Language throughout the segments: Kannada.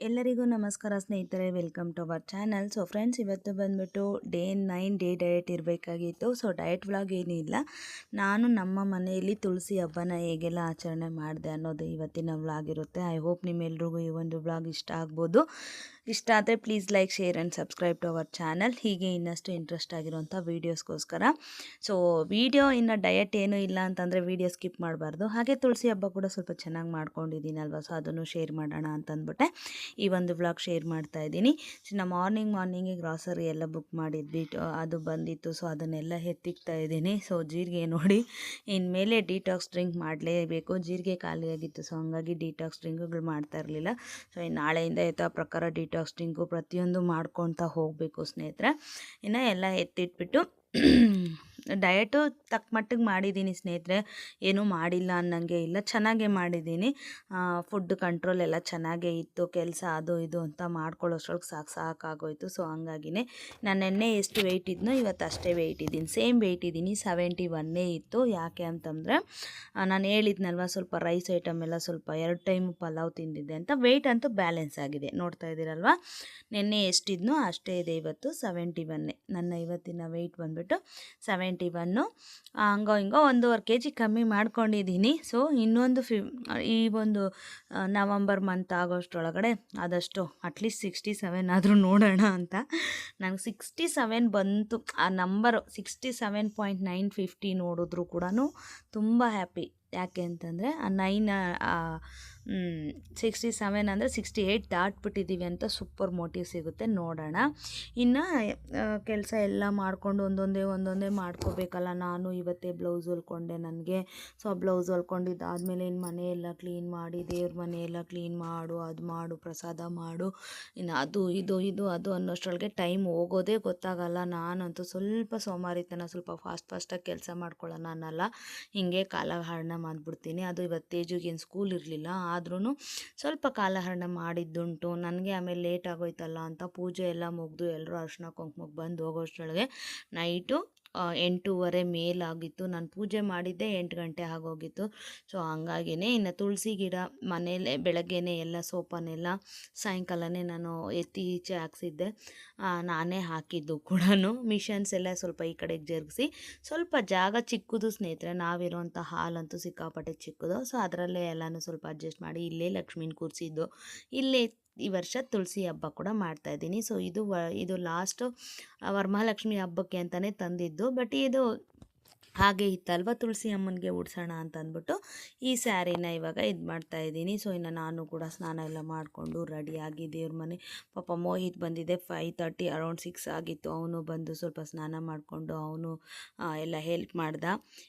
ಎಲ್ಲರಿಗೂ ನಮಸ್ಕಾರ ಸ್ನೇಹಿತರೆ, welcome to our channel. So friends ಇವತ್ತು ಬಂದ್ಬಿಟ್ಟು ಡೇ ನೈನ್ ಡೇ ಡಯಟ್ ಇರಬೇಕಾಗಿತ್ತು. ಸೊ ಡಯಟ್ ವ್ಲಾಗ್ ಏನಿಲ್ಲ ನಾನು ನಮ್ಮ ಮನೆಯಲ್ಲಿ ತುಳಸಿ ಹಬ್ಬನ ಹೇಗೆಲ್ಲ ಆಚರಣೆ ಮಾಡಿದೆ ಅನ್ನೋದು ಇವತ್ತಿನ ವ್ಲಾಗ್ ಇರುತ್ತೆ. ಐ ಹೋಪ್ ನಿಮ್ಮೆಲ್ರಿಗೂ ಈ ಒಂದು ವ್ಲಾಗ್ ಇಷ್ಟ ಆಗ್ಬೋದು. ಇಷ್ಟ ಆದರೆ please like share and subscribe to our channel ಹೀಗೆ ಇನ್ನಷ್ಟು ಇಂಟ್ರೆಸ್ಟ್ ಆಗಿರುವಂಥ ವೀಡಿಯೋಸ್ಗೋಸ್ಕರ ಸೊ ವೀಡಿಯೋ ಇನ್ನು ಡಯಟ್ ಏನೂ ಇಲ್ಲ ಅಂತಂದರೆ ವೀಡಿಯೋ ಸ್ಕಿಪ್ ಮಾಡಬಾರ್ದು. ಹಾಗೆ ತುಳಸಿ ಹಬ್ಬ ಕೂಡ ಸ್ವಲ್ಪ ಚೆನ್ನಾಗಿ ಮಾಡ್ಕೊಂಡಿದ್ದೀನಲ್ವ ಸೊ ಅದನ್ನು ಶೇರ್ ಮಾಡೋಣ ಅಂತಂದ್ಬಿಟ್ಟೆ. ಈ ಒಂದು ವ್ಲಾಗ್ ಶೇರ್ ಮಾಡ್ತಾ ಇದ್ದೀನಿ. ಸೊ ನಾ ಮಾರ್ನಿಂಗ್ ಮಾರ್ನಿಂಗೆ ಗ್ರಾಸರಿ ಎಲ್ಲ ಬುಕ್ ಮಾಡಿದ್ವಿ. ಅದು ಬಂದಿತ್ತು ಸೊ ಅದನ್ನೆಲ್ಲ ಎತ್ತಿಕ್ತಾ ಇದ್ದೀನಿ. ಸೊ ಜೀರಿಗೆ ನೋಡಿ, ಇನ್ಮೇಲೆ ಡಿಟಾಕ್ಸ್ ಡ್ರಿಂಕ್ ಮಾಡಲೇಬೇಕು. ಜೀರಿಗೆ ಖಾಲಿಯಾಗಿತ್ತು ಸೊ ಹಂಗಾಗಿ ಡಿಟಾಕ್ಸ್ ಡ್ರಿಂಕ್ಗಳು ಮಾಡ್ತಾ ಇರಲಿಲ್ಲ. ಸೊ ನಾಳೆಯಿಂದ ಯಥಾ ಪ್ರಕಾರ ಡಿಟಾಕ್ಸ್ ಡ್ರಿಂಕು ಪ್ರತಿಯೊಂದು ಮಾಡ್ಕೊಳ್ತಾ ಹೋಗಬೇಕು ಸ್ನೇಹಿತರೆ. ಇನ್ನು ಎಲ್ಲ ಎತ್ತಿಟ್ಬಿಟ್ಟು ಡಯಟು ತಕ್ಕ ಮಟ್ಟಿಗೆ ಮಾಡಿದ್ದೀನಿ ಸ್ನೇಹಿತರೆ. ಏನೂ ಮಾಡಿಲ್ಲ ಅನ್ನಂಗೆ ಇಲ್ಲ. ಚೆನ್ನಾಗೇ ಮಾಡಿದ್ದೀನಿ. ಫುಡ್ ಕಂಟ್ರೋಲ್ ಎಲ್ಲ ಚೆನ್ನಾಗೇ ಇತ್ತು. ಕೆಲಸ ಅದು ಇದು ಅಂತ ಮಾಡ್ಕೊಳ್ಳೋಷ್ಟ್ರೊಳಗೆ ಸಾಕು ಸಾಕಾಗೋಯಿತು. ಸೊ, ಹಂಗಾಗಿನೇ ನಾನು ನೆನ್ನೆ ಎಷ್ಟು ವೆಯ್ಟ್ ಇದ್ನೋ ಇವತ್ತು ಅಷ್ಟೇ ವೆಯ್ಟ್ ಇದ್ದೀನಿ. ಸೇಮ್ ವೆಯ್ಟ್ ಇದ್ದೀನಿ. ಸೆವೆಂಟಿ ಒನ್ನೇ ಇತ್ತು. ಯಾಕೆ ಅಂತಂದರೆ ನಾನು ಹೇಳಿದ್ನಲ್ವ ಸ್ವಲ್ಪ ರೈಸ್ ಐಟಮ್ ಎಲ್ಲ ಸ್ವಲ್ಪ ಎರಡು ಟೈಮು ಪಲಾವ್ ತಿಂದಿದ್ದೆ ಅಂತ. ವೆಯ್ಟ್ ಅಂತೂ ಬ್ಯಾಲೆನ್ಸ್ ಆಗಿದೆ. ನೋಡ್ತಾ ಇದ್ದೀರಲ್ವ? ನಿನ್ನೆ ಎಷ್ಟಿದ್ನೋ ಅಷ್ಟೇ ಇದೆ ಇವತ್ತು. ಸೆವೆಂಟಿ ಒನ್ನೇ ನನ್ನ ಇವತ್ತಿನ ವೆಯ್ಟ್ ಬಂದುಬಿಟ್ಟು ಸೆವೆಂಟಿ ಒನ್ನು ಹಂಗೋ ಹಿಂಗೋ ಒಂದೂವರೆ ಕೆ ಜಿ ಕಮ್ಮಿ ಮಾಡ್ಕೊಂಡಿದ್ದೀನಿ. ಸೊ ಇನ್ನೊಂದು ಫಿ, ಈ ಒಂದು ನವಂಬರ್ ಮಂತ್ ಆಗೋಷ್ಟೊಳಗಡೆ ಆದಷ್ಟು ಅಟ್ಲೀಸ್ಟ್ ಸಿಕ್ಸ್ಟಿ ಸೆವೆನ್ ಆದರೂ ನೋಡೋಣ ಅಂತ. ನನಗೆ ಸಿಕ್ಸ್ಟಿ ಸೆವೆನ್ ಬಂತು. ಆ number sixty seven point nine fifty ನೋಡಿದ್ರು ಕೂಡ ತುಂಬ ಹ್ಯಾಪಿ ಯಾಕೆ ಅಂತಂದರೆ, ಆ ನೈನ್ ಸಿಕ್ಸ್ಟಿ ಸೆವೆನ್ ಅಂದರೆ ಸಿಕ್ಸ್ಟಿ ಏಯ್ಟ್ ದಾಟ್ಬಿಟ್ಟಿದ್ದೀವಿ ಅಂತ ಸೂಪರ್ ಮೋಟಿವ್ ಸಿಗುತ್ತೆ, ನೋಡೋಣ. ಇನ್ನು ಕೆಲಸ ಎಲ್ಲ ಮಾಡಿಕೊಂಡು ಒಂದೊಂದೇ ಒಂದೊಂದೇ ಮಾಡ್ಕೋಬೇಕಲ್ಲ. ನಾನು ಇವತ್ತೇ ಬ್ಲೌಸ್ ಹೊಲ್ಕೊಂಡೆ ನನಗೆ. ಸೊ ಬ್ಲೌಸ್ ಹೊಲ್ಕೊಂಡಿದ್ದಾದಮೇಲೆ ಇನ್ನು ಮನೆಯೆಲ್ಲ ಕ್ಲೀನ್ ಮಾಡಿ, ದೇವ್ರ ಮನೆಯೆಲ್ಲ ಕ್ಲೀನ್ ಮಾಡು, ಅದು ಮಾಡು, ಪ್ರಸಾದ ಮಾಡು. ಇನ್ನು ಅದು, ಇದು ಇದು, ಅದು ಅನ್ನೋಷ್ಟರೊಳಗೆ ಟೈಮ್ ಹೋಗೋದೇ ಗೊತ್ತಾಗಲ್ಲ. ನಾನಂತೂ ಸ್ವಲ್ಪ ಸೋಮಾರಿತನ ಸ್ವಲ್ಪ ಫಾಸ್ಟ್ ಫಾಸ್ಟಾಗಿ ಕೆಲಸ ಮಾಡ್ಕೊಳ್ಳೋಣ ಅನ್ನಲ್ಲ ಹಿಂಗೆ ಕಾಲಹರಣ ಮಾಡಿಬಿಡ್ತೀನಿ. ಅದು ಇವತ್ತು ತೇಜುಗೇನು ಸ್ಕೂಲ್ ಇರಲಿಲ್ಲ. ಆದ್ರೂ ಸ್ವಲ್ಪ ಕಾಲಹರಣ ಮಾಡಿದ್ದುಂಟು. ನನಗೆ ಆಮೇಲೆ ಲೇಟ್ ಆಗೋಯ್ತಲ್ಲ ಅಂತ ಪೂಜೆ ಎಲ್ಲ ಮುಗಿದು ಎಲ್ಲರೂ ಅರ್ಶಿನ ಕುಂಕುಮಕ್ಕೆ ಬಂದು ಹೋಗೋಷ್ಟರೊಳಗೆ ನೈಟು ಎಂಟೂವರೆ ಮೇಲಾಗಿತ್ತು. ನಾನು ಪೂಜೆ ಮಾಡಿದ್ದೆ ಎಂಟು ಗಂಟೆ ಆಗೋಗಿತ್ತು. ಸೊ ಹಂಗಾಗಿನೇ ಇನ್ನು ತುಳಸಿ ಗಿಡ ಮನೇಲೆ ಬೆಳಗ್ಗೆನೇ ಎಲ್ಲ ಸೋಪನ್ನೆಲ್ಲ ಸಾಯಂಕಾಲನೇ ನಾನು ಎತ್ತಿ ಈಚೆ ಹಾಕ್ಸಿದ್ದೆ. ನಾನೇ ಹಾಕಿದ್ದು ಕೂಡ ಮಿಷನ್ಸ್ ಎಲ್ಲ ಸ್ವಲ್ಪ ಈ ಕಡೆಗೆ ಜರುಗಿಸಿ. ಸ್ವಲ್ಪ ಜಾಗ ಚಿಕ್ಕದು ಸ್ನೇಹಿತರೆ ನಾವಿರೋಂಥ ಹಾಲಂತೂ ಸಿಕ್ಕಾಪಟ್ಟೆ ಚಿಕ್ಕದು. ಸೊ ಅದರಲ್ಲೇ ಎಲ್ಲನೂ ಸ್ವಲ್ಪ ಅಡ್ಜಸ್ಟ್ ಮಾಡಿ ಇಲ್ಲೇ ಲಕ್ಷ್ಮೀನ ಕೂರಿಸಿದ್ದು. ಇಲ್ಲೇ ಈ ವರ್ಷ ತುಳಸಿ ಹಬ್ಬ ಕೂಡ ಮಾಡ್ತಾ ಇದ್ದೀನಿ. ಸೊ ಇದು ವ, ಇದು ಲಾಸ್ಟು ವರಮಹಾಲಕ್ಷ್ಮಿ ಹಬ್ಬಕ್ಕೆ ಅಂತಲೇ ತಂದಿದ್ದು. ಬಟ್ ಇದು ಹಾಗೆ ಇತ್ತಲ್ವ ತುಳಸಿ ಅಮ್ಮನಿಗೆ ಉಡ್ಸೋಣ ಅಂತ ಅಂದ್ಬಿಟ್ಟು ಈ ಸ್ಯಾರಿನ ಇವಾಗ ಇದು ಮಾಡ್ತಾ ಇದ್ದೀನಿ. ಸೊ, ಇನ್ನು ನಾನು ಕೂಡ ಸ್ನಾನ ಎಲ್ಲ ಮಾಡಿಕೊಂಡು ರೆಡಿಯಾಗಿ ದೇವ್ರ ಮನೆ, ಪಾಪ ಮೋಹಿತ್ ಬಂದಿದೆ. ಫೈವ್ ತರ್ಟಿ ಅರೌಂಡ್ ಸಿಕ್ಸ್ ಆಗಿತ್ತು. ಅವನು ಬಂದು ಸ್ವಲ್ಪ ಸ್ನಾನ ಮಾಡಿಕೊಂಡು ಅವನು ಎಲ್ಲ ಹೆಲ್ಪ್ ಮಾಡ್ದ.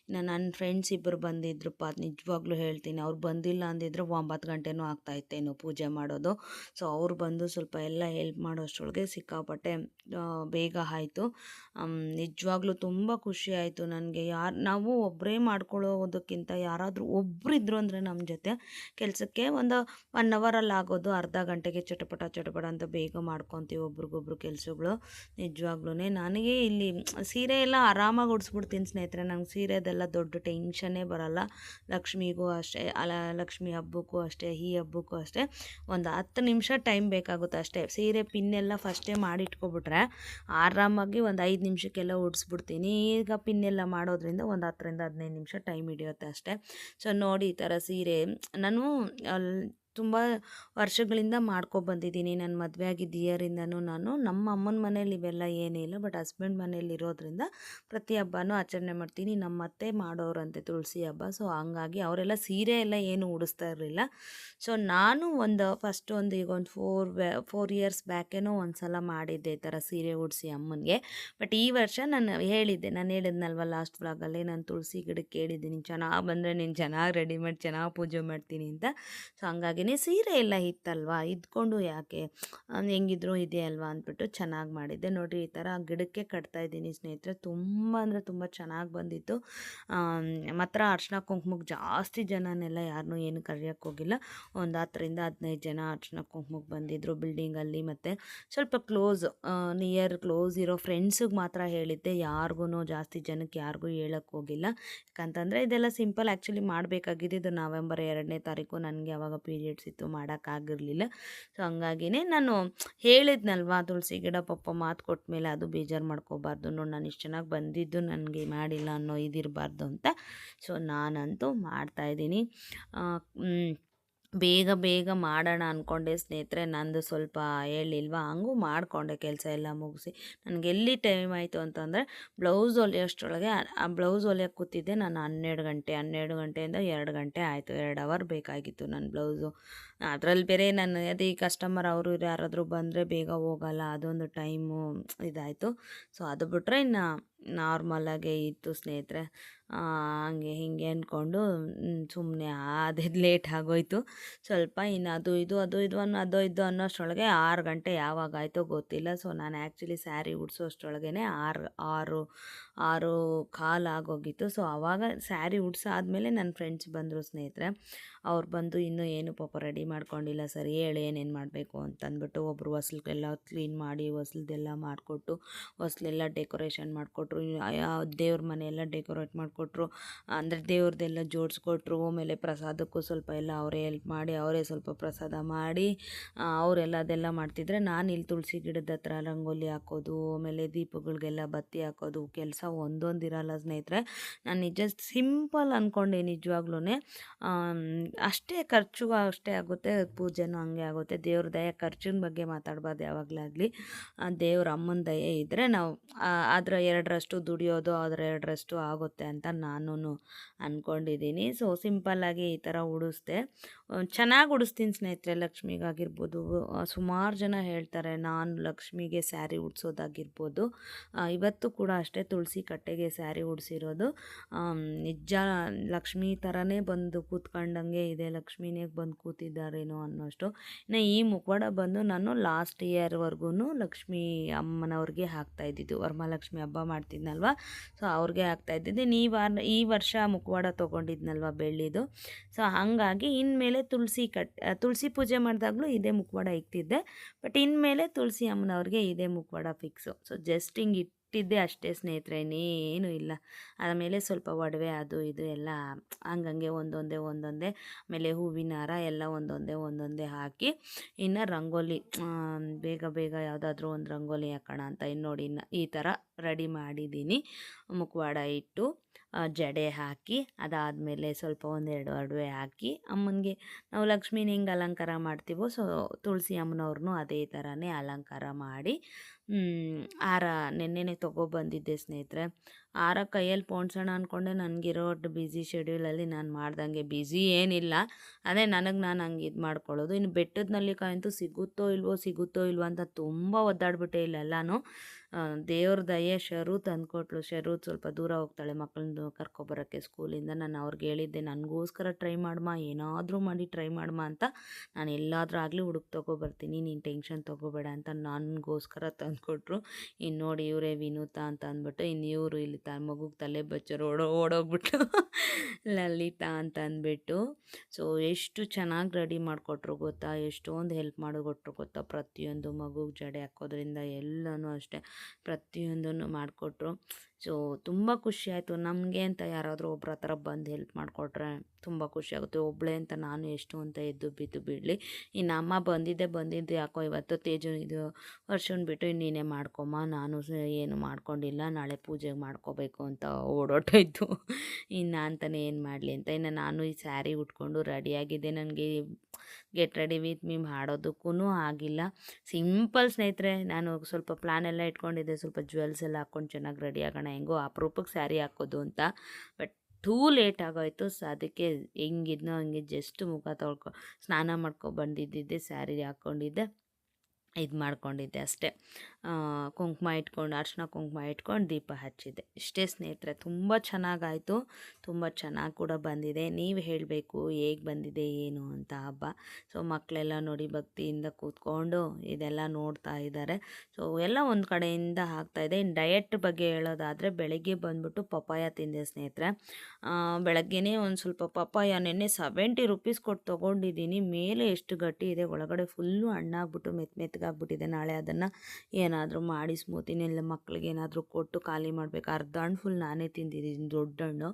ಇನ್ನು ನನ್ನ ಫ್ರೆಂಡ್ಸ್ ಇಬ್ಬರು ಬಂದಿದ್ರಪ್ಪ ನಿಜವಾಗ್ಲೂ ಹೇಳ್ತೀನಿ. ಅವ್ರು ಬಂದಿಲ್ಲ ಅಂದಿದ್ರೆ ಒಂಬತ್ತು ಗಂಟೆನೂ ಆಗ್ತಾಯಿತ್ತೇನೋ ಪೂಜೆ ಮಾಡೋದು. ಸೊ, ಅವ್ರು ಬಂದು ಸ್ವಲ್ಪ ಎಲ್ಲ ಹೆಲ್ಪ್ ಮಾಡೋಷ್ಟರೊಳಗೆ ಸಿಕ್ಕಾಪಟ್ಟೆ ಬೇಗ ಆಯಿತು. ನಿಜವಾಗ್ಲೂ ತುಂಬ ಖುಷಿ ಆಯಿತು ನನಗೆ. ಯಾರು, ನಾವು ಒಬ್ಬರೇ ಮಾಡ್ಕೊಳ್ಳೋದಕ್ಕಿಂತ ಯಾರಾದರೂ ಒಬ್ಬರಿದ್ರು ಅಂದರೆ ನಮ್ಮ ಜೊತೆ ಕೆಲಸಕ್ಕೆ ಒಂದು ಒನ್ ಅವರಲ್ಲಿ ಆಗೋದು, ಅರ್ಧ ಗಂಟೆಗೆ ಚಟಪಟ ಚಟಪಟ ಅಂತ ಬೇಗ ಮಾಡ್ಕೊತೀವಿ ಒಬ್ರಿಗೊಬ್ರು ಕೆಲಸಗಳು. ನಿಜವಾಗ್ಲೂ ನನಗೆ ಇಲ್ಲಿ ಸೀರೆ ಎಲ್ಲ ಆರಾಮಾಗಿ ಉಡಿಸ್ಬಿಡ್ತೀನಿ ಸ್ನೇಹಿತರೆ, ನಂಗೆ ಸೀರೆದೆಲ್ಲ ದೊಡ್ಡ ಟೆನ್ಷನ್ನೇ ಬರಲ್ಲ. ಲಕ್ಷ್ಮಿಗೂ ಅಷ್ಟೇ ಅಲ್ಲ ಲಕ್ಷ್ಮಿ ಹಬ್ಬಕ್ಕೂ ಅಷ್ಟೇ, ಈ ಹಬ್ಬಕ್ಕೂ ಅಷ್ಟೇ. ಒಂದು ಹತ್ತು ನಿಮಿಷ ಟೈಮ್ ಬೇಕಾಗುತ್ತೆ ಅಷ್ಟೇ. ಸೀರೆ ಪಿನ್ನೆಲ್ಲ ಫಸ್ಟೇ ಮಾಡಿಟ್ಕೊಬಿಟ್ರೆ ಆರಾಮಾಗಿ ಒಂದು ಐದು ನಿಮಿಷಕ್ಕೆಲ್ಲ ಉಡ್ಸ್ಬಿಡ್ತೀನಿ. ಈಗ ಪಿನ್ನೆಲ್ಲ ಮಾಡೋದ್ರಿಂದ ಒಂದು ಹತ್ತರಿಂದ ಹದಿನೈದು ನಿಮಿಷ ಟೈಮ್ ಹಿಡಿಯುತ್ತೆ ಅಷ್ಟೇ. ಸೊ ನೋಡಿ ಈ ಥರ ಸೀರೆ ನಾನು ತುಂಬ ವರ್ಷಗಳಿಂದ ಮಾಡ್ಕೊಬಂದಿದ್ದೀನಿ ನನ್ನ ಮದುವೆ ಆಗಿದ್ದ ಇಯರಿಂದನೂ ನಾನು. ನಮ್ಮ ಅಮ್ಮನ ಮನೇಲಿ ಇವೆಲ್ಲ ಏನಿಲ್ಲ ಬಟ್ ಹಸ್ಬೆಂಡ್ ಮನೇಲಿ ಇರೋದ್ರಿಂದ ಪ್ರತಿ ಹಬ್ಬನೂ ಆಚರಣೆ ಮಾಡ್ತೀನಿ. ನಮ್ಮ ಅತ್ತೆ ಮಾಡೋರಂತೆ ತುಳಸಿ ಹಬ್ಬ. ಸೊ, ಹಂಗಾಗಿ ಅವರೆಲ್ಲ ಸೀರೆ ಎಲ್ಲ ಏನು ಉಡಿಸ್ತಾ ಇರಲಿಲ್ಲ. ಸೊ, ನಾನು ಒಂದು ಫಸ್ಟ್ ಒಂದು ಈಗ ಒಂದು ಫೋರ್ ಫೋರ್ ಇಯರ್ಸ್ ಬ್ಯಾಕೇನೋ ಒಂದು ಸಲ ಮಾಡಿದ್ದೆ ಈ ಥರ ಸೀರೆ ಉಡಿಸಿ ಅಮ್ಮನಿಗೆ. ಬಟ್ ಈ ವರ್ಷ ನಾನು ಹೇಳಿದ್ದೆ. ನಾನು ಹೇಳಿದ್ನಲ್ವ ಲಾಸ್ಟ್ ವ್ಲಾಗಲ್ಲಿ ನಾನು ತುಳಸಿ ಗಿಡಕ್ಕೆ ಹೇಳಿದ್ದೀನಿ. ಚೆನ್ನಾಗಿ ಬಂದರೆ ನೀನು ಚೆನ್ನಾಗಿ ರೆಡಿ ಮಾಡಿ, ಚೆನ್ನಾಗಿ ಪೂಜೆ ಮಾಡ್ತೀನಿ ಅಂತ. ಸೊ ಹಂಗಾಗಿನೇ ಸೀರೆ ಎಲ್ಲ ಇತ್ತಲ್ವಾ? ಇದ್ಕೊಂಡು ಯಾಕೆ? ಹೆಂಗಿದ್ರು ಇದೆ ಅಲ್ವಾ ಅಂದ್ಬಿಟ್ಟು ಚೆನ್ನಾಗಿ ಮಾಡಿದ್ದೆ. ನೋಡಿರಿ, ಈ ಥರ ಗಿಡಕ್ಕೆ ಕಟ್ತಾ ಇದ್ದೀನಿ ಸ್ನೇಹಿತರೆ. ತುಂಬ ಅಂದರೆ ತುಂಬ ಚೆನ್ನಾಗಿ ಬಂದಿತ್ತು. ಮಾತ್ರ ಅರ್ಶಿನ ಕುಂಕುಮಕ್ಕೆ ಜಾಸ್ತಿ ಜನನೆಲ್ಲ ಯಾರನ್ನೂ ಏನು ಕರೆಯೋಕ್ಕೆ ಹೋಗಿಲ್ಲ. ಒಂದು ಹತ್ತರಿಂದ ಹದಿನೈದು ಜನ ಅರ್ಶಿನ ಕುಂಕುಮಕ್ಕೆ ಬಂದಿದ್ದರು ಬಿಲ್ಡಿಂಗಲ್ಲಿ ಮತ್ತು ಸ್ವಲ್ಪ ಕ್ಲೋಸ್ ನಿಯರ್ ಕ್ಲೋಸ್ ಇರೋ ಫ್ರೆಂಡ್ಸಿಗೆ ಮಾತ್ರ ಹೇಳಿದ್ದೆ. ಯಾರಿಗೂ ಜಾಸ್ತಿ ಜನಕ್ಕೆ ಯಾರಿಗೂ ಹೇಳಕ್ಕೆ ಹೋಗಿಲ್ಲ. ಯಾಕಂತಂದರೆ ಇದೆಲ್ಲ ಸಿಂಪಲ್ ಆ್ಯಕ್ಚುಲಿ ಮಾಡಬೇಕಾಗಿದ್ದು ಇದು ನವೆಂಬರ್ ಎರಡನೇ ತಾರೀಕು. ನನಗೆ ಅವಾಗ ಪೀರಿಯಡ್ಸ್ ಡೇಟ್ಸ್ ಇತ್ತು ಮಾಡೋಕ್ಕಾಗಿರಲಿಲ್ಲ. ಸೊ ಹಂಗಾಗಿನೇ ನಾನು ಹೇಳಿದ್ನಲ್ವಾ, ತುಳಸಿ ಗಿಡ ಪಪ್ಪ ಮಾತು ಕೊಟ್ಟ ಮೇಲೆ ಅದು ಬೇಜಾರು ಮಾಡ್ಕೋಬಾರ್ದು. ನೋಡಿ ನಾನು ಇಷ್ಟು ಚೆನ್ನಾಗಿ ಬಂದಿದ್ದು ನನಗೆ ಮಾಡಿಲ್ಲ ಅನ್ನೋ ಇದಿರಬಾರ್ದು ಅಂತ. ಸೊ ನಾನಂತೂ ಮಾಡ್ತಾಯಿದ್ದೀನಿ ಬೇಗ ಬೇಗ ಮಾಡೋಣ ಅಂದ್ಕೊಂಡೆ ಸ್ನೇಹಿತರೆ, ನಂದು ಸ್ವಲ್ಪ ಹೇಳಿಲ್ವಾ? ಹಂಗೂ ಮಾಡಿಕೊಂಡೆ ಕೆಲಸ ಎಲ್ಲ ಮುಗಿಸಿ. ನನಗೆ ಎಲ್ಲಿ ಟೈಮ್ ಆಯಿತು ಅಂತಂದರೆ, ಬ್ಲೌಸ್ ಹೊಲಿಯೋಷ್ಟರೊಳಗೆ ಆ ಬ್ಲೌಸ್ ಹೊಲಿಯೋಕೆ ಕೂತಿದ್ದೆ ನಾನು ಹನ್ನೆರಡು ಗಂಟೆ. ಹನ್ನೆರಡು ಗಂಟೆಯಿಂದ ಎರಡು ಗಂಟೆ ಆಯಿತು. ಎರಡು ಅವರ್ ಬೇಕಾಗಿತ್ತು ನನ್ನ ಬ್ಲೌಸು. ಅದರಲ್ಲಿ ಬೇರೆ ನಾನು ಅದೇ ಕಸ್ಟಮರ್ ಅವರು ಯಾರಾದರೂ ಬಂದರೆ ಬೇಗ ಹೋಗಲ್ಲ, ಅದೊಂದು ಟೈಮು ಇದಾಯಿತು. ಸೊ ಅದು ಬಿಟ್ಟರೆ ಇನ್ನು ನಾರ್ಮಲಾಗೇ ಇತ್ತು ಸ್ನೇಹಿತರೆ. ಹಂಗೆ ಹಿಂಗೆ ಅಂದ್ಕೊಂಡು ಸುಮ್ಮನೆ ಅದೇ ಲೇಟ್ ಆಗೋಯ್ತು. ಸ್ವಲ್ಪ ಇನ್ನು ಅದು ಇದು ಅದು ಇದು ಅನ್ನೋ, ಅದು ಇದು ಅನ್ನೋಷ್ಟರೊಳಗೆ ಆರು ಗಂಟೆ ಯಾವಾಗ ಆಯಿತೋ ಗೊತ್ತಿಲ್ಲ. ಸೊ ನಾನು ಆ್ಯಕ್ಚುಲಿ ಸ್ಯಾರಿ ಉಡ್ಸೋಷ್ಟ್ರೊಳಗೇ ಆರು ಆರು ಆರು ಕಾಲು ಆಗೋಗಿತ್ತು. ಸೊ ಆವಾಗ ಸ್ಯಾರಿ ಉಡ್ಸಾದ್ಮೇಲೆ ನನ್ನ ಫ್ರೆಂಡ್ಸ್ ಬಂದರು ಸ್ನೇಹಿತರೆ. ಅವ್ರು ಬಂದು, ಇನ್ನೂ ಏನು ಪಾಪ ರೆಡಿ ಮಾಡ್ಕೊಂಡಿಲ್ಲ, ಸರಿ ಹೇಳಿ ಏನೇನು ಮಾಡಬೇಕು? ಅಂತಂದ್ಬಿಟ್ಟು ಒಬ್ಬರು ಹೊಸ್ಲಿಗೆಲ್ಲ ಕ್ಲೀನ್ ಮಾಡಿ, ಹೊಸ್ಲದೆಲ್ಲ ಮಾಡಿಕೊಟ್ಟು ಹೊಸ್ಲೆಲ್ಲ ಡೆಕೋರೇಷನ್ ಮಾಡಿಕೊಟ್ರು. ದೇವ್ರ ಮನೆಯೆಲ್ಲ ಡೆಕೋರೇಟ್ ಮಾಡಿಕೊಟ್ರು. ಅಂದರೆ ದೇವ್ರದ್ದೆಲ್ಲ ಜೋಡಿಸ್ಕೊಟ್ರು. ಆಮೇಲೆ ಪ್ರಸಾದಕ್ಕೂ ಸ್ವಲ್ಪ ಎಲ್ಲ ಅವರೇ ಹೆಲ್ಪ್ ಮಾಡಿ, ಅವರೇ ಸ್ವಲ್ಪ ಪ್ರಸಾದ ಮಾಡಿ ಅವರೆಲ್ಲ ಅದೆಲ್ಲ ಮಾಡ್ತಿದ್ರೆ ನಾನು ಇಲ್ಲಿ ತುಳಸಿ ಗಿಡದ ಹತ್ರ ರಂಗೋಲಿ ಹಾಕೋದು, ಆಮೇಲೆ ದೀಪಗಳಿಗೆಲ್ಲ ಬತ್ತಿ ಹಾಕೋದು, ಕೆಲಸ ಒಂದೊಂದು ಇರಲ್ಲ ಸ್ನೇಹಿತರೆ. ನಾನು ನಿಜ ಸಿಂಪಲ್ ಅಂದ್ಕೊಂಡೆ ನಿಜವಾಗ್ಲೂ ಅಷ್ಟೇ ಖರ್ಚು ಅಷ್ಟೇ ಆಗುತ್ತೆ, ಪೂಜೆನೂ ಹಂಗೆ ಆಗುತ್ತೆ. ದೇವ್ರ ದಯೆ, ಖರ್ಚಿನ ಬಗ್ಗೆ ಮಾತಾಡ್ಬಾರ್ದು ಯಾವಾಗಲಾಗಲಿ. ದೇವ್ರ ಅಮ್ಮನ ದಯೆ ಇದ್ದರೆ ನಾವು ಅದರ ಎರಡರಷ್ಟು ದುಡಿಯೋದು, ಅದರ ಎರಡರಷ್ಟು ಆಗುತ್ತೆ ಅಂತ ನಾನು ಅಂದ್ಕೊಂಡಿದ್ದೀನಿ ಸೊ ಸಿಂಪಲ್ಲಾಗಿ ಈ ಥರ ಉಡಿಸ್ದೆ. ಚೆನ್ನಾಗಿ ಉಡಿಸ್ತೀನಿ ಸ್ನೇಹಿತರೆ. ಲಕ್ಷ್ಮಿಗಾಗಿರ್ಬೋದು ಸುಮಾರು ಜನ ಹೇಳ್ತಾರೆ, ನಾನು ಲಕ್ಷ್ಮಿಗೆ ಸ್ಯಾರಿ ಉಡ್ಸೋದಾಗಿರ್ಬೋದು. ಇವತ್ತು ಕೂಡ ಅಷ್ಟೇ ತುಳಸಿ ಕಟ್ಟೆಗೆ ಸ್ಯಾರಿ ಉಡಿಸಿರೋದು. ನಿಜ ಲಕ್ಷ್ಮಿ ಥರನೇ ಬಂದು ಕೂತ್ಕೊಂಡಂಗೆ ಇದೆ ಲಕ್ಷ್ಮಿನೇ ಬಂದು ಕೂತಿದ್ದಾರೇನೋ ಅನ್ನೋಷ್ಟು. ಇನ್ನು ಈ ಮುಖವಾಡ ಬಂದು ನಾನು ಲಾಸ್ಟ್ ಇಯರ್ವರೆಗೂ ಲಕ್ಷ್ಮಿ ಅಮ್ಮನವ್ರಿಗೆ ಹಾಕ್ತಾ ಇದ್ದಿದ್ದು. ವರಮಹಾಲಕ್ಷ್ಮಿ ಹಬ್ಬ ಮಾಡ್ತಿದ್ನಲ್ವ? ಸೊ ಅವ್ರಿಗೆ ಹಾಕ್ತಾ ಇದ್ದಿದ್ದು. ಈ ವಾರ, ಈ ವರ್ಷ ಮುಖವಾಡ ತೊಗೊಂಡಿದ್ನಲ್ವ ಬೆಳ್ಳಿದು. ಸೊ ಹಾಗಾಗಿ ಇನ್ಮೇಲೆ ತುಳಸಿ ಕಟ್ ತುಳಸಿ ಪೂಜೆ ಮಾಡಿದಾಗಲೂ ಇದೇ ಮುಖವಾಡ ಇಕ್ತಿದ್ದೆ. ಬಟ್ ಇನ್ಮೇಲೆ ತುಳಸಿ ಅಮ್ಮನವ್ರಿಗೆ ಇದೇ ಮುಖವಾಡ ಫಿಕ್ಸು ಸೊ ಜಸ್ಟ್ ಹಿಂಗೆ ಇಟ್ಟಿದ್ದೆ ಅಷ್ಟೇ ಸ್ನೇಹಿತರೆ, ಇನ್ನೇನು ಇಲ್ಲ. ಆಮೇಲೆ ಸ್ವಲ್ಪ ಒಡವೆ, ಅದು, ಇದು ಎಲ್ಲ ಹಂಗಂಗೆ ಒಂದೊಂದೇ ಒಂದೊಂದೇ. ಆಮೇಲೆ ಹೂವಿನ ಹಾರ ಎಲ್ಲ ಒಂದೊಂದೇ ಒಂದೊಂದೇ ಹಾಕಿ ಇನ್ನು ರಂಗೋಲಿ ಬೇಗ ಬೇಗ ಯಾವುದಾದ್ರೂ ಒಂದು ರಂಗೋಲಿ ಹಾಕೋಣ ಅಂತ ಇನ್ನು ನೋಡಿ, ಇನ್ನು ಈ ಥರ ರೆಡಿ ಮಾಡಿದ್ದೀನಿ. ಮುಖವಾಡ ಇಟ್ಟು ಜಡೆ ಹಾಕಿ, ಅದಾದಮೇಲೆ ಸ್ವಲ್ಪ ಒಂದೆರಡು ಅಡುವೆ ಹಾಕಿ, ಅಮ್ಮನಿಗೆ ನಾವು ಲಕ್ಷ್ಮೀನ ಹೆಂಗೆ ಅಲಂಕಾರ ಮಾಡ್ತೀವೋ, ಸೊ, ತುಳಸಿ ಅಮ್ಮನವ್ರನ್ನೂ ಅದೇ ಥರನೇ ಅಲಂಕಾರ ಮಾಡಿ ಹಾರ ನೆನ್ನೆನೇ ತೊಗೊಬಂದಿದ್ದೆ ಸ್ನೇಹಿತರೆ. ಹಾರ ಕೈಯಲ್ಲಿ ಪೋಣಿಸೋಣ ಅಂದ್ಕೊಂಡೆ ನನಗಿರೋ ಬ್ಯುಸಿ ಶೆಡ್ಯೂಲಲ್ಲಿ ನಾನು ಮಾಡ್ದಂಗೆ ಬ್ಯುಸಿ ಏನಿಲ್ಲ. ಅದೇ ನನಗೆ ನಾನು ಹಂಗೆ ಇದು ಮಾಡ್ಕೊಳ್ಳೋದು. ಇನ್ನು ಬೆಟ್ಟದ ನಲ್ಲಿಕಾಯಿ ಸಿಗುತ್ತೋ ಇಲ್ವೋ ಸಿಗುತ್ತೋ ಇಲ್ವೋ ಅಂತ ತುಂಬ ಒದ್ದಾಡ್ಬಿಟ್ಟೆ ಇಲ್ಲೆಲ್ಲನೂ. ದೇವ್ರ ದಯೆ ಶರು ತಂದುಕೊಟ್ಲು. ಶರು ಸ್ವಲ್ಪ ದೂರ ಹೋಗ್ತಾಳೆ ಮಕ್ಕಳನ್ನ ಕರ್ಕೊಬರೋಕ್ಕೆ ಸ್ಕೂಲಿಂದ. ನಾನು ಅವ್ರಿಗೆ ಹೇಳಿದ್ದೆ, ನನಗೋಸ್ಕರ ಟ್ರೈ ಮಾಡಮ್ಮ ಏನಾದರೂ ಮಾಡಿ ಟ್ರೈ ಮಾಡಮ್ಮ ಅಂತ. ನಾನು ಎಲ್ಲಾದರೂ ಆಗಲಿ ಹುಡುಕ್ ತೊಗೊಬರ್ತೀನಿ, ನೀನು ಟೆನ್ಷನ್ ತೊಗೋಬೇಡ ಅಂತ ನನಗೋಸ್ಕರ ತಂದುಕೊಟ್ರು. ಇನ್ನು ನೋಡಿ ಇವರೇ ವಿನೂತ ಅಂತ ಅಂದ್ಬಿಟ್ಟು ಇನ್ನು ಇವರು ಇಲ್ಲಿ ತ, ಮಗುಗೆ ತಲೆ ಬಚ್ಚರು ಓಡೋ ಓಡೋಗ್ಬಿಟ್ಟು ಲಲಿತಾ ಅಂತ ಅಂದ್ಬಿಟ್ಟು. ಸೊ, ಎಷ್ಟು ಚೆನ್ನಾಗಿ ರೆಡಿ ಮಾಡಿಕೊಟ್ರು ಗೊತ್ತಾ? ಎಷ್ಟೊಂದು ಹೆಲ್ಪ್ ಮಾಡಿಕೊಟ್ರು ಗೊತ್ತಾ? ಪ್ರತಿಯೊಂದು ಮಗುಗೆ ಜಡೆ ಹಾಕೋದ್ರಿಂದ ಎಲ್ಲನೂ ಅಷ್ಟೇ. ಪ್ರತಿಯೊಂದನ್ನು ಮಾಡಿಕೊಟ್ರು. ಸೊ, ತುಂಬ ಖುಷಿ ಆಯಿತು. ನಮಗೆ ಅಂತ ಯಾರಾದರೂ ಒಬ್ಬರ ಹತ್ರ ಬಂದು ಹೆಲ್ಪ್ ಮಾಡಿಕೊಟ್ರೆ ತುಂಬ ಖುಷಿಯಾಗುತ್ತೆ ಒಬ್ಬಳೇ ಅಂತ ನಾನು ಎಷ್ಟು ಅಂತ ಎದ್ದು ಬಿದ್ದು ಬಿಡಲಿ. ಇನ್ನು ಅಮ್ಮ ಬಂದಿದ್ದೆ ಬಂದಿದ್ದು ಯಾಕೋ ಇವತ್ತು ತೇಜು ಇದು ವರ್ಷನ್ ಬಿಟ್ಟು ನೀನೇ ಮಾಡ್ಕೊಮ್ಮ. ನಾನು ಏನು ಮಾಡ್ಕೊಂಡಿಲ್ಲ. ನಾಳೆ ಪೂಜೆಗೆ ಮಾಡ್ಕೋಬೇಕು ಅಂತ ಓಡೋಟೋಯ್ತು ಇನ್ನು ಅಂತಲೇ ಏನು ಮಾಡಲಿ ಅಂತ. ಇನ್ನು ನಾನು ಈ ಸ್ಯಾರಿ ಉಟ್ಕೊಂಡು ರೆಡಿಯಾಗಿದೆ ನನಗೆ ಗೆಟ್ ರೆಡಿ ವಿತ್ ಮೀ ಮಾಡೋದಕ್ಕೂ ಆಗಿಲ್ಲ. ಸಿಂಪಲ್ ಸ್ನೇಹಿತರೆ, ನಾನು ಸ್ವಲ್ಪ ಪ್ಲ್ಯಾನ್ ಎಲ್ಲ ಇಟ್ಕೊಂಡಿದ್ದೆ. ಸ್ವಲ್ಪ ಜ್ಯುವೆಲ್ಸ್ ಎಲ್ಲ ಹಾಕ್ಕೊಂಡು ಚೆನ್ನಾಗಿ ರೆಡಿ ಆಗೋಣ ಹೆಂಗೋ ಅಪರೂಪಕ್ಕೆ ಸ್ಯಾರಿ ಹಾಕೋದು ಅಂತ. ಬಟ್ ಟೂ ಲೇಟ್ ಆಗೋಯ್ತು, ಸೊ ಅದಕ್ಕೆ ಹೆಂಗಿದ್ನೋ ಹಂಗೆ ಜಸ್ಟ್ ಮುಖ ತೊಳ್ಕೊ, ಸ್ನಾನ ಮಾಡ್ಕೊ ಬಂದಿದ್ದಿದ್ದೆ, ಸ್ಯಾರಿ ಹಾಕ್ಕೊಂಡಿದ್ದೆ ಇದು ಮಾಡ್ಕೊಂಡಿದ್ದೆ ಅಷ್ಟೇ. ಕುಂಕುಮ ಇಟ್ಕೊಂಡು, ಅರ್ಶಿನ ಕುಂಕುಮ ಇಟ್ಕೊಂಡು ದೀಪ ಹಚ್ಚಿದ್ದೆ. ಇಷ್ಟೇ ಸ್ನೇಹಿತರೆ, ತುಂಬ ಚೆನ್ನಾಗಾಯಿತು. ತುಂಬ ಚೆನ್ನಾಗಿ ಕೂಡ ಬಂದಿದೆ. ನೀವು ಹೇಳಬೇಕು, ಹೇಗೆ ಬಂದಿದೆ, ಏನು ಅಂತ ಹಬ್ಬ. ಸೊ ಮಕ್ಕಳೆಲ್ಲ ನೋಡಿ ಭಕ್ತಿಯಿಂದ ಕೂತ್ಕೊಂಡು ಇದೆಲ್ಲ ನೋಡ್ತಾ ಇದ್ದಾರೆ. ಸೊ, ಎಲ್ಲ ಒಂದು ಕಡೆಯಿಂದ ಆಗ್ತಾಯಿದೆ ಇನ್ನು ಡಯಟ್ ಬಗ್ಗೆ ಹೇಳೋದಾದರೆ, ಬೆಳಗ್ಗೆ ಬಂದ್ಬಿಟ್ಟು ಪಪ್ಪಾಯ ತಿಂದೆ ಸ್ನೇಹಿತರೆ. ಬೆಳಗ್ಗೆನೇ ಒಂದು ಸ್ವಲ್ಪ ಪಪ್ಪಾಯ, ನೆನ್ನೆ ಸೆವೆಂಟಿ ರುಪೀಸ್ ಕೊಟ್ಟು ತೊಗೊಂಡಿದ್ದೀನಿ. ಮೇಲೆ ಎಷ್ಟು ಗಟ್ಟಿ ಇದೆ, ಒಳಗಡೆ ಫುಲ್ಲು ಹಣ್ಣಾಗ್ಬಿಟ್ಟು ಮೆತ್ತ ಮೆತ್ತಗೆ ಸುಸ್ತಾಗ್ಬಿಟ್ಟಿದೆ ನಾಳೆ ಅದನ್ನು ಏನಾದರೂ ಮಾಡಿ ಸ್ಮೂತಿನೆಲ್ಲ ಮಕ್ಕಳಿಗೆ ಏನಾದರೂ ಕೊಟ್ಟು ಖಾಲಿ ಮಾಡಬೇಕು. ಅರ್ಧ ಹಣ್ಣು ಫುಲ್ ನಾನೇ ತಿಂದಿದ್ದೀನಿ ದೊಡ್ಡ ಹಣ್ಣು.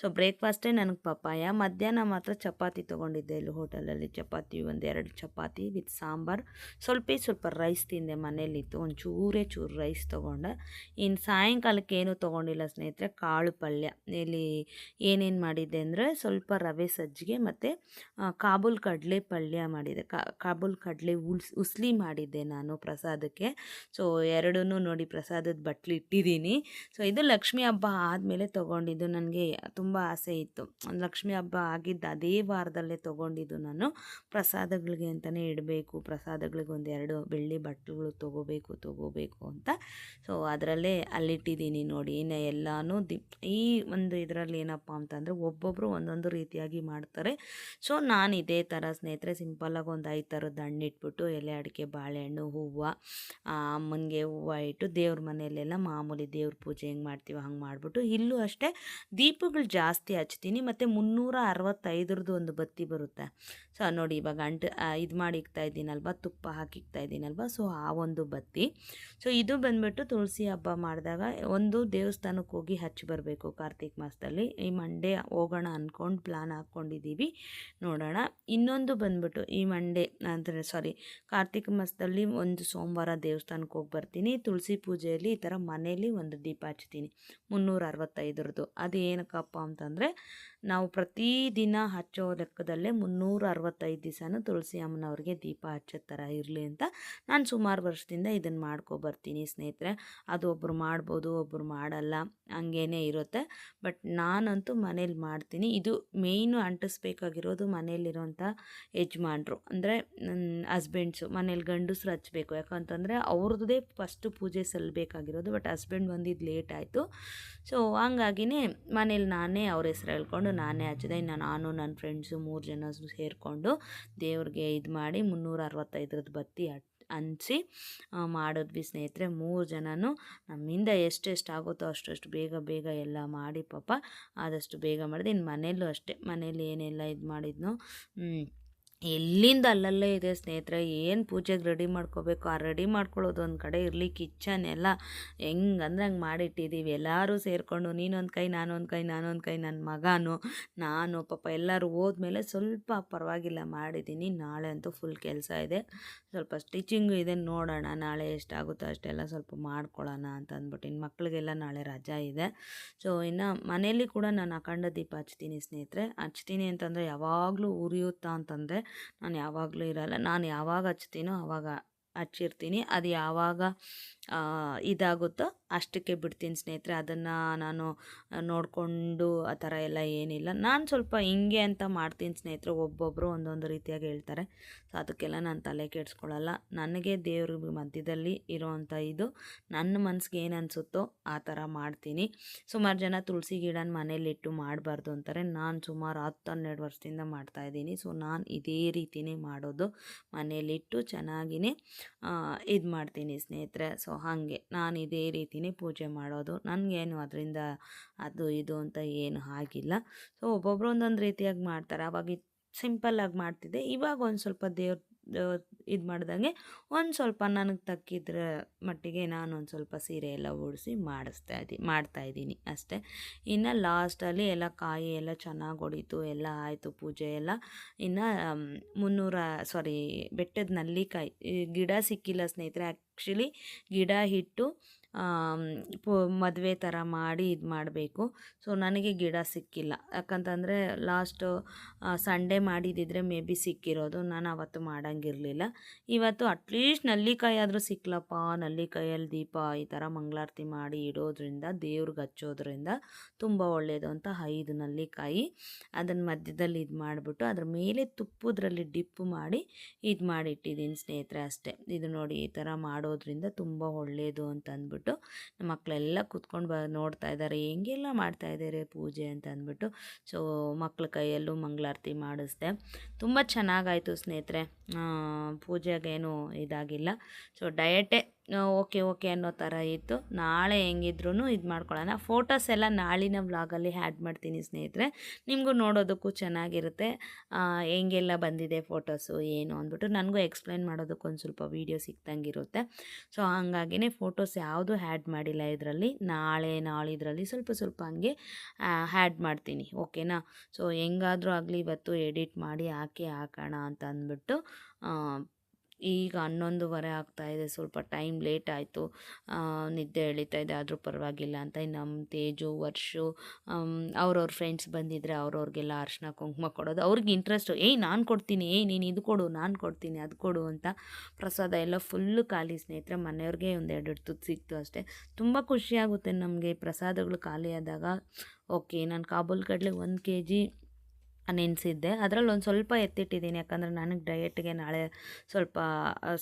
ಸೊ ಬ್ರೇಕ್ಫಾಸ್ಟೇ ನನಗೆ ಪಪ್ಪಾಯ. ಮಧ್ಯಾಹ್ನ ಮಾತ್ರ ಚಪಾತಿ ತೊಗೊಂಡಿದ್ದೆ ಇಲ್ಲಿ ಹೋಟೆಲಲ್ಲಿ. ಚಪಾತಿ ಒಂದೆರಡು ಚಪಾತಿ ವಿತ್ ಸಾಂಬಾರು. ಸ್ವಲ್ಪ ಸ್ವಲ್ಪ ರೈಸ್ ತಿಂದೆ ಮನೇಲಿತ್ತು. ಒಂದು ಚೂರೇ ಚೂರು ರೈಸ್ ತೊಗೊಂಡೆ. ಇನ್ನು ಸಾಯಂಕಾಲಕ್ಕೆ ಏನೂ ತೊಗೊಂಡಿಲ್ಲ ಸ್ನೇಹಿತರೆ, ಕಾಳು ಪಲ್ಯ. ಇಲ್ಲಿ ಏನೇನು ಮಾಡಿದ್ದೆ ಅಂದರೆ ಸ್ವಲ್ಪ ರವೆ ಸಜ್ಜಿಗೆ ಮತ್ತು ಕಾಬೂಲ್ ಕಡಲೆ ಪಲ್ಯ ಮಾಡಿದೆ ಕಾಬೂಲ್ ಕಡಲೆ ಉಲ್ಸ್, ಉಸ್ಲಿ ಮಾಡಿದ್ದೆ. ನಾನು ಪ್ರಸಾದಕ್ಕೆ. ಸೊ ಎರಡೂ ನೋಡಿ ಪ್ರಸಾದದ ಬಟ್ಲು ಇಟ್ಟಿದ್ದೀನಿ. ಸೊ ಇದು ಲಕ್ಷ್ಮಿ ಹಬ್ಬ ಆದಮೇಲೆ ತೊಗೊಂಡಿದ್ದು ನನಗೆ ತುಂಬ ಆಸೆ ಇತ್ತು. ಲಕ್ಷ್ಮಿ ಹಬ್ಬ ಆಗಿದ್ದ ಅದೇ ವಾರದಲ್ಲೇ ತೊಗೊಂಡಿದ್ದು ನಾನು. ಪ್ರಸಾದಗಳಿಗೆ ಅಂತಲೇ ಇಡಬೇಕು, ಪ್ರಸಾದಗಳಿಗೆ ಒಂದೆರಡು ಬೆಳ್ಳಿ ಬಟ್ಟಲುಗಳು ತೊಗೋಬೇಕು ತೊಗೋಬೇಕು ಅಂತ. ಸೊ ಅದರಲ್ಲೇ ಅಲ್ಲಿಟ್ಟಿದ್ದೀನಿ ನೋಡಿ. ಇನ್ನು ಎಲ್ಲನೂ ದಿ, ಈ ಒಂದು ಇದರಲ್ಲಿ ಏನಪ್ಪ ಅಂತಂದರೆ ಒಬ್ಬೊಬ್ಬರು ಒಂದೊಂದು ರೀತಿಯಾಗಿ ಮಾಡ್ತಾರೆ. ಸೊ ನಾನು ಇದೇ ಥರ ಸ್ನೇಹಿತರೆ, ಸಿಂಪಲ್ಲಾಗಿ ಒಂದು ಐದು ಥರದ ಹಣ್ಣು ಇಟ್ಬಿಟ್ಟು ಎಲೆ ಅಡಿಕೆ ಬಾಳೆಹಣ್ಣು ಹೂವು ಅಮ್ಮನಿಗೆ ಹೂವು ಇಟ್ಟು ದೇವ್ರ ಮನೆಯಲ್ಲೆಲ್ಲ ಮಾಮೂಲಿ ದೇವ್ರ ಪೂಜೆ ಹೆಂಗೆ ಮಾಡ್ತೀವಿ ಹಂಗೆ ಮಾಡಿಬಿಟ್ಟು ಇಲ್ಲೂ ಅಷ್ಟೇ ದೀಪಗಳು ಜಾಸ್ತಿ ಹಚ್ತೀನಿ ಮತ್ತು ಮುನ್ನೂರ ಅರವತ್ತೈದರದ್ದು ಒಂದು ಬತ್ತಿ ಬರುತ್ತೆ. ಸೊ, ನೋಡಿ ಇವಾಗ ಅಂಟು ಇದು ಮಾಡಿ ಇಕ್ತಾ ಇದ್ದೀನಲ್ವ, ತುಪ್ಪ ಹಾಕಿ ಇಕ್ತಾ ಇದ್ದೀನಲ್ವ, ಸೊ, ಆ ಒಂದು ಬತ್ತಿ. ಸೊ, ಇದು ಬಂದ್ಬಿಟ್ಟು ತುಳಸಿ ಹಬ್ಬ ಮಾಡಿದಾಗ ಒಂದು ದೇವಸ್ಥಾನಕ್ಕೆ ಹೋಗಿ ಹಚ್ಚಿ ಬರಬೇಕು ಕಾರ್ತಿಕ್ ಮಾಸದಲ್ಲಿ. ಈ ಮಂಡೇ ಹೋಗೋಣ ಅಂದ್ಕೊಂಡು ಪ್ಲ್ಯಾನ್ ಹಾಕ್ಕೊಂಡಿದ್ದೀವಿ. ನೋಡೋಣ. ಇನ್ನೊಂದು ಬಂದ್ಬಿಟ್ಟು ಈ ಮಂಡೇ ಅಂದರೆ, ಸಾರಿ, ಕಾರ್ತಿಕ ಮಾಸದಲ್ಲಿ ಒಂದು ಸೋಮವಾರ ದೇವಸ್ಥಾನಕ್ಕೆ ಹೋಗಿ ಬರ್ತೀನಿ. ತುಳಸಿ ಪೂಜೆಯಲ್ಲಿ ಈ ಥರ ಮನೇಲಿ ಒಂದು ದೀಪ ಹಚ್ತೀನಿ ಮುನ್ನೂರ ಅರವತ್ತೈದರದ್ದು ಅದು ಏನಕ್ಕಪ್ಪ ಅಂತಂದರೆ ನಾವು ಪ್ರತಿದಿನ ಹಚ್ಚೋ ಲೆಕ್ಕದಲ್ಲೇ ಮುನ್ನೂರ ಅರವತ್ತೈದು ದಿವಸನೂ ತುಳಸಿ ಅಮ್ಮನವ್ರಿಗೆ ದೀಪ ಹಚ್ಚೋ ಥರ ಇರಲಿ ಅಂತ ನಾನು ಸುಮಾರು ವರ್ಷದಿಂದ ಇದನ್ನು ಮಾಡ್ಕೊಬರ್ತೀನಿ ಸ್ನೇಹಿತರೆ. ಅದು ಒಬ್ಬರು ಮಾಡ್ಬೋದು ಒಬ್ಬರು ಮಾಡಲ್ಲ, ಹಂಗೇನೆ ಇರುತ್ತೆ. ಬಟ್ ನಾನಂತೂ ಮನೇಲಿ ಮಾಡ್ತೀನಿ. ಇದು ಮೇಯ್ನು ಅಂಟಿಸ್ಬೇಕಾಗಿರೋದು ಮನೇಲಿರೋಂಥ ಯಜಮಾನ್ರು. ಅಂದರೆ ಹಸ್ಬೆಂಡ್ಸು, ಮನೇಲಿ ಗಂಡಸ್ರು ಹಚ್ಚಬೇಕು ಯಾಕಂತಂದರೆ ಅವ್ರದ್ದೇ ಫಸ್ಟು ಪೂಜೆ ಸಲ್ಲಬೇಕಾಗಿರೋದು ಬಟ್ ಹಸ್ಬೆಂಡ್ ಬಂದಿದ್ದು ಲೇಟ್ ಆಯಿತು. ಸೊ, ಹಂಗಾಗಿನೇ ಮನೇಲಿ ನಾನೇ ಅವ್ರ ಹೆಸ್ರು ಹೇಳ್ಕೊಂಡು ನಾನೇ ಹಚ್ಚಿದೆ. ಇನ್ನು ನಾನು, ನನ್ನ ಫ್ರೆಂಡ್ಸು ಮೂರು ಜನ ಸೇರಿಕೊಂಡು ದೇವ್ರಿಗೆ ಇದು ಮಾಡಿ ಮುನ್ನೂರ ಅರವತ್ತೈದ್ರದ್ದು ಬತ್ತಿ ಹಂಚಿ ಮಾಡಿದ್ವಿ ಸ್ನೇಹಿತರೆ. ಮೂರು ಜನನೂ ನಮ್ಮಿಂದ ಎಷ್ಟೆಷ್ಟು ಆಗುತ್ತೋ ಅಷ್ಟು ಬೇಗ ಬೇಗ ಎಲ್ಲ ಮಾಡಿ ಪಾಪ ಆದಷ್ಟು ಬೇಗ ಮಾಡಿದೆ. ಇನ್ನು ಮನೆಯಲ್ಲೂ ಅಷ್ಟೇ. ಮನೇಲಿ ಏನೆಲ್ಲ ಇದು ಮಾಡಿದ್ನೋ ಎಲ್ಲಿಂದ ಅಲ್ಲಲ್ಲೇ ಇದೆ ಸ್ನೇಹಿತರೆ, ಏನು ಪೂಜೆಗೆ ರೆಡಿ ಮಾಡ್ಕೋಬೇಕು? ಆ ರೆಡಿ ಮಾಡ್ಕೊಳ್ಳೋದು ಒಂದು ಕಡೆ ಇರಲಿ ಕಿಚನ್ ಎಲ್ಲ ಹೆಂಗಂದ್ರೆ ಹಂಗೆ ಮಾಡಿಟ್ಟಿದ್ದೀವಿ ಎಲ್ಲರೂ ಸೇರಿಕೊಂಡು ನೀನೊಂದು ಕೈ, ನಾನೊಂದು ಕೈ ನಾನೊಂದು ಕೈ ನನ್ನ ಮಗನು, ನಾನು, ಪಾಪ ಎಲ್ಲರೂ ಹೋದ್ಮೇಲೆ ಸ್ವಲ್ಪ ಪರವಾಗಿಲ್ಲ ಮಾಡಿದ್ದೀನಿ ನಾಳೆ ಅಂತೂ ಫುಲ್ ಕೆಲಸ ಇದೆ. ಸ್ವಲ್ಪ ಸ್ಟಿಚಿಂಗು ಇದೆ, ನೋಡೋಣ ನಾಳೆ ಎಷ್ಟಾಗುತ್ತೋ ಅಷ್ಟೆಲ್ಲ ಸ್ವಲ್ಪ ಮಾಡ್ಕೊಳ್ಳೋಣ ಅಂತ ಅಂದ್ಬಿಟ್ಟು ಇನ್ನು ಮಕ್ಕಳಿಗೆಲ್ಲ ನಾಳೆ ರಜಾ ಇದೆ. ಸೊ ಇನ್ನು ಮನೆಯಲ್ಲಿ ಕೂಡ ನಾನು ಅಖಂಡ ದೀಪ ಹಚ್ತೀನಿ ಸ್ನೇಹಿತರೆ. ಹಚ್ತೀನಿ ಅಂತಂದರೆ ಯಾವಾಗಲೂ ಉರಿಯುತ್ತಾ ಅಂತಂದರೆ ನಾನು ಯಾವಾಗಲೂ ಇರಲ್ಲ. ನಾನು ಯಾವಾಗ ಹಚ್ತೀನೋ ಆವಾಗ ಹಚ್ಚಿರ್ತೀನಿ. ಅದು ಯಾವಾಗ ಇದಾಗುತ್ತೋ ಅಷ್ಟಕ್ಕೆ ಬಿಡ್ತೀನಿ ಸ್ನೇಹಿತರೆ. ಅದನ್ನು ನಾನು ನೋಡಿಕೊಂಡು ಆ ಥರ ಎಲ್ಲ ಏನಿಲ್ಲ. ನಾನು ಸ್ವಲ್ಪ ಹಿಂಗೆ ಅಂತ ಮಾಡ್ತೀನಿ ಸ್ನೇಹಿತರೆ. ಒಬ್ಬೊಬ್ಬರು ಒಂದೊಂದು ರೀತಿಯಾಗಿ ಹೇಳ್ತಾರೆ. ಸೊ, ಅದಕ್ಕೆಲ್ಲ ನಾನು ತಲೆ ಕೆಡಿಸ್ಕೊಳ್ಳಲ್ಲ ನನಗೆ ದೇವ್ರ ಮಧ್ಯದಲ್ಲಿ ಇರೋವಂಥ ಇದು. ನನ್ನ ಮನಸ್ಸಿಗೆ ಏನು ಅನಿಸುತ್ತೋ ಆ ಥರ ಮಾಡ್ತೀನಿ. ಸುಮಾರು ಜನ ತುಳಸಿ ಗಿಡನ ಮನೇಲಿಟ್ಟು ಮಾಡಬಾರ್ದು ಅಂತಾರೆ. ನಾನು ಸುಮಾರು ಹತ್ತು ಹನ್ನೆರಡು ವರ್ಷದಿಂದ ಮಾಡ್ತಾಯಿದ್ದೀನಿ ಸೊ, ನಾನು ಇದೇ ರೀತಿಯೇ ಮಾಡೋದು. ಮನೇಲಿಟ್ಟು ಚೆನ್ನಾಗಿಯೇ ಇದು ಮಾಡ್ತೀನಿ ಸ್ನೇಹಿತರೆ. ಸೊ ಹಾಗೆ. ನಾನು ಇದೇ ರೀತಿಯೇ ಪೂಜೆ ಮಾಡೋದು. ನನಗೇನು ಅದರಿಂದ ಅದು ಇದು ಅಂತ ಏನು ಆಗಿಲ್ಲ. ಸೊ ಒಬ್ಬೊಬ್ಬರು ಒಂದೊಂದು ರೀತಿಯಾಗಿ ಮಾಡ್ತಾರೆ. ಅವಾಗ ಸಿಂಪಲ್ಲಾಗಿ ಮಾಡ್ತಿದ್ದೆ. ಇವಾಗ ಒಂದು ಸ್ವಲ್ಪ ದೇವ್ರ ಇದು ಮಾಡ್ದಂಗೆ ಒಂದು ಸ್ವಲ್ಪ ನನಗೆ ತಕ್ಕಿದ್ರ ಮಟ್ಟಿಗೆ ನಾನು ಒಂದು ಸ್ವಲ್ಪ ಸೀರೆ ಎಲ್ಲ ಓಡಿಸಿ ಮಾಡಿಸ್ತಾ ಇದ್ದೀನಿ ಮಾಡ್ತಾಯಿದ್ದೀನಿ ಅಷ್ಟೇ. ಇನ್ನು ಲಾಸ್ಟಲ್ಲಿ ಎಲ್ಲ ಕಾಯಿ ಎಲ್ಲ ಚೆನ್ನಾಗಿ ಹೊಡಿತು ಎಲ್ಲ ಆಯಿತು ಪೂಜೆ ಎಲ್ಲ. ಇನ್ನು ಮುನ್ನೂರ ಸಾರಿ ಬೆಟ್ಟದ ನಲ್ಲಿಕಾಯಿ, ಗಿಡ ಸಿಕ್ಕಿಲ್ಲ ಸ್ನೇಹಿತರೆ ಆ್ಯಕ್ಚುಲಿ ಗಿಡ ಇಟ್ಟು ಪು ಮದುವೆ ಥರ ಮಾಡಿ ಇದು ಮಾಡಬೇಕು. ಸೊ, ನನಗೆ ಗಿಡ ಸಿಕ್ಕಿಲ್ಲ. ಯಾಕಂತಂದರೆ ಲಾಸ್ಟು ಸಂಡೇ ಮಾಡಿದ್ದಿದ್ರೆ ಮೇ ಬಿ ಸಿಕ್ಕಿರೋದು. ನಾನು ಅವತ್ತು ಮಾಡೋಂಗಿರಲಿಲ್ಲ. ಇವತ್ತು ಅಟ್ಲೀಸ್ಟ್ ನಲ್ಲಿಕಾಯಿ ಆದರೂ ಸಿಕ್ಲಪ್ಪ. ನಲ್ಲಿಕಾಯಲ್ಲಿ ದೀಪ ಈ ಥರ ಮಂಗಳಾರತಿ ಮಾಡಿ ಇಡೋದ್ರಿಂದ, ದೇವ್ರಿಗೆ ಹಚ್ಚೋದ್ರಿಂದ ತುಂಬ ಒಳ್ಳೆಯದು ಅಂತ ಐದು ನಲ್ಲಿಕಾಯಿ ಅದನ್ನು ಮಧ್ಯದಲ್ಲಿ ಇದು ಮಾಡಿಬಿಟ್ಟು, ಅದ್ರ ಮೇಲೆ ತುಪ್ಪದ್ರಲ್ಲಿ ಡಿಪ್ ಮಾಡಿ ಇದು ಮಾಡಿಟ್ಟಿದ್ದೀನಿ ಸ್ನೇಹಿತರೆ ಅಷ್ಟೇ. ಇದು ನೋಡಿ ಈ ಥರ ಮಾಡೋದ್ರಿಂದ ತುಂಬ ಒಳ್ಳೆಯದು ಅಂತ ಅಂದ್ಬಿಟ್ಟು ನಮ್ಮ ಮಕ್ಕಳೆಲ್ಲ ಕೂತ್ಕೊಂಡು ಬ, ನೋಡ್ತಾ ಇದ್ದಾರೆ. ಹೆಂಗೆಲ್ಲ ಮಾಡ್ತಾ ಇದ್ದಾರೆ ಪೂಜೆ ಅಂತ ಅಂದ್ಬಿಟ್ಟು, ಸೊ ಮಕ್ಕಳ ಕೈಯಲ್ಲೂ ಮಂಗಳಾರತಿ ಮಾಡಿಸ್ದೆ. ತುಂಬ ಚೆನ್ನಾಗಾಯಿತು ಸ್ನೇಹಿತರೆ. ಪೂಜೆಗೇನು ಇದಾಗಿಲ್ಲ. ಸೊ ಡಯಟೇ ಓಕೆ ಓಕೆ ಅನ್ನೋ ಥರ ಇತ್ತು. ನಾಳೆ ಹೆಂಗಿದ್ರೂ ಇದು ಮಾಡ್ಕೊಳ್ಳೋಣ. ಫೋಟೋಸ್ ಎಲ್ಲ ನಾಳಿನ ವ್ಲಾಗಲ್ಲಿ ಆ್ಯಡ್ ಮಾಡ್ತೀನಿ ಸ್ನೇಹಿತರೆ. ನಿಮಗೂ ನೋಡೋದಕ್ಕೂ ಚೆನ್ನಾಗಿರುತ್ತೆ. ಹೆಂಗೆಲ್ಲ ಬಂದಿದೆ ಫೋಟೋಸು ಏನು ಅಂದ್ಬಿಟ್ಟು ನನಗೂ ಎಕ್ಸ್ಪ್ಲೈನ್ ಮಾಡೋದಕ್ಕೆ ಒಂದು ಸ್ವಲ್ಪ ವೀಡಿಯೋ ಸಿಕ್ತಂಗಿರುತ್ತೆ. ಸೊ ಹಾಗಾಗಿನೇ ಫೋಟೋಸ್ ಯಾವುದೂ ಆ್ಯಡ್ ಮಾಡಿಲ್ಲ ಇದರಲ್ಲಿ. ನಾಳೆ, ನಾಳಿದ್ರಲ್ಲಿ ಸ್ವಲ್ಪ ಸ್ವಲ್ಪ ಹಂಗೆ ಆ್ಯಡ್ ಮಾಡ್ತೀನಿ. ಓಕೆನಾ ಸೊ ಹೆಂಗಾದರೂ ಆಗಲಿ ಇವತ್ತು ಎಡಿಟ್ ಮಾಡಿ ಹಾಕಿ ಹಾಕೋಣ ಅಂತ ಅಂದ್ಬಿಟ್ಟು ಈಗ ಹನ್ನೊಂದುವರೆ ಆಗ್ತಾಯಿದೆ ಸ್ವಲ್ಪ ಟೈಮ್ ಲೇಟ್ ಆಯಿತು. ನಿದ್ದೆ ಎಳಿತಾ ಇದೆ. ಆದರೂ ಪರವಾಗಿಲ್ಲ ಅಂತ. ನಮ್ಮ ತೇಜು, ವರ್ಷು ಅವ್ರವ್ರ ಫ್ರೆಂಡ್ಸ್ ಬಂದಿದ್ದರೆ ಅವ್ರವ್ರಿಗೆಲ್ಲ ಅರ್ಶಿನ ಕುಂಕುಮ ಕೊಡೋದು. ಅವ್ರಿಗೆ ಇಂಟ್ರೆಸ್ಟು ಏಯ್, ನಾನು ಕೊಡ್ತೀನಿ. ಏಯ್, ನೀನು ಇದು ಕೊಡು, ನಾನು ಕೊಡ್ತೀನಿ, ಅದು ಕೊಡು ಅಂತ ಪ್ರಸಾದ ಎಲ್ಲ ಫುಲ್ಲು ಖಾಲಿ ಸ್ನೇಹಿತರೆ. ಮನೆಯವ್ರಿಗೆ ಒಂದು ಎರಡು ತುತ್ತು ಸಿಕ್ತು ಅಷ್ಟೇ. ತುಂಬ ಖುಷಿಯಾಗುತ್ತೆ ನಮಗೆ ಪ್ರಸಾದಗಳು ಖಾಲಿ ಆದಾಗ. ಓಕೆ ನಾನು ಕಾಬೂಲ್ ಕಡಲೆ ಒಂದು ಕೆ ಜಿ ನೆನೆಸಿದ್ದೆ. ಅದರಲ್ಲಿ ಒಂದು ಸ್ವಲ್ಪ ಎತ್ತಿಟ್ಟಿದ್ದೀನಿ. ಯಾಕಂದರೆ ನನಗೆ ಡಯೆಟ್ಗೆ ನಾಳೆ ಸ್ವಲ್ಪ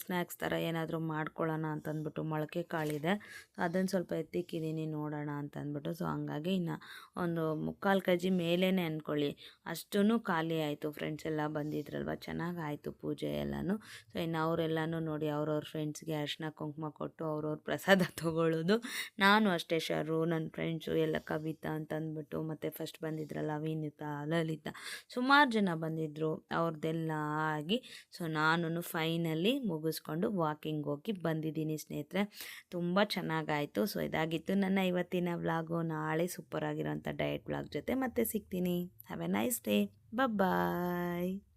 ಸ್ನ್ಯಾಕ್ಸ್ ಥರ ಏನಾದರೂ ಮಾಡ್ಕೊಳ್ಳೋಣ ಅಂತಂದ್ಬಿಟ್ಟು ಮೊಳಕೆ ಕಾಳಿದೆ. ಅದನ್ನು ಸ್ವಲ್ಪ ಎತ್ತಿಕ್ಕಿದ್ದೀನಿ ನೋಡೋಣ ಅಂತಂದ್ಬಿಟ್ಟು. ಸೊ ಹಂಗಾಗಿ ಇನ್ನು ಒಂದು ಮುಕ್ಕಾಲು ಕೆ ಜಿ ಮೇಲೇ ಅಂದ್ಕೊಳ್ಳಿ ಅಷ್ಟೂ ಖಾಲಿ ಆಯಿತು. ಫ್ರೆಂಡ್ಸ್ ಎಲ್ಲ ಬಂದಿದ್ರಲ್ವ? ಚೆನ್ನಾಗಾಯಿತು ಪೂಜೆ ಎಲ್ಲನೂ. ಸೊ ಇನ್ನು ಅವರೆಲ್ಲನೂ ನೋಡಿ ಅವ್ರವ್ರ ಫ್ರೆಂಡ್ಸ್ಗೆ ಅರ್ಶಿನ ಕುಂಕುಮ ಕೊಟ್ಟು ಅವ್ರವ್ರ ಪ್ರಸಾದ ತೊಗೊಳ್ಳೋದು ನಾನು ಅಷ್ಟೇ ಶರು ನನ್ನ ಫ್ರೆಂಡ್ಸು ಎಲ್ಲ ಕವಿತಾ ಅಂತಂದ್ಬಿಟ್ಟು ಮತ್ತು ಫಸ್ಟ್ ಬಂದಿದ್ರಲ್ಲ, ವಿನಿತಾ, ಲಲಿತಾ. ಸುಮಾರು ಜನ ಬಂದಿದ್ದರು ಅವ್ರದ್ದೆಲ್ಲ ಆಗಿ ಸೊ ನಾನು ಫೈನಲಿ ಮುಗಿಸ್ಕೊಂಡು ವಾಕಿಂಗ್ ಹೋಗಿ ಬಂದಿದ್ದೀನಿ ಸ್ನೇಹಿತರೆ. ತುಂಬ ಚೆನ್ನಾಗಾಯಿತು. ಸೊ ಇದಾಗಿತ್ತು ನನ್ನ ಇವತ್ತಿನ ವ್ಲಾಗು ನಾಳೆ ಸೂಪರ್ ಆಗಿರೋಂಥ ಡಯಟ್ ವ್ಲಾಗ್ ಜೊತೆ ಮತ್ತೆ ಸಿಗ್ತೀನಿ. Have a nice day bye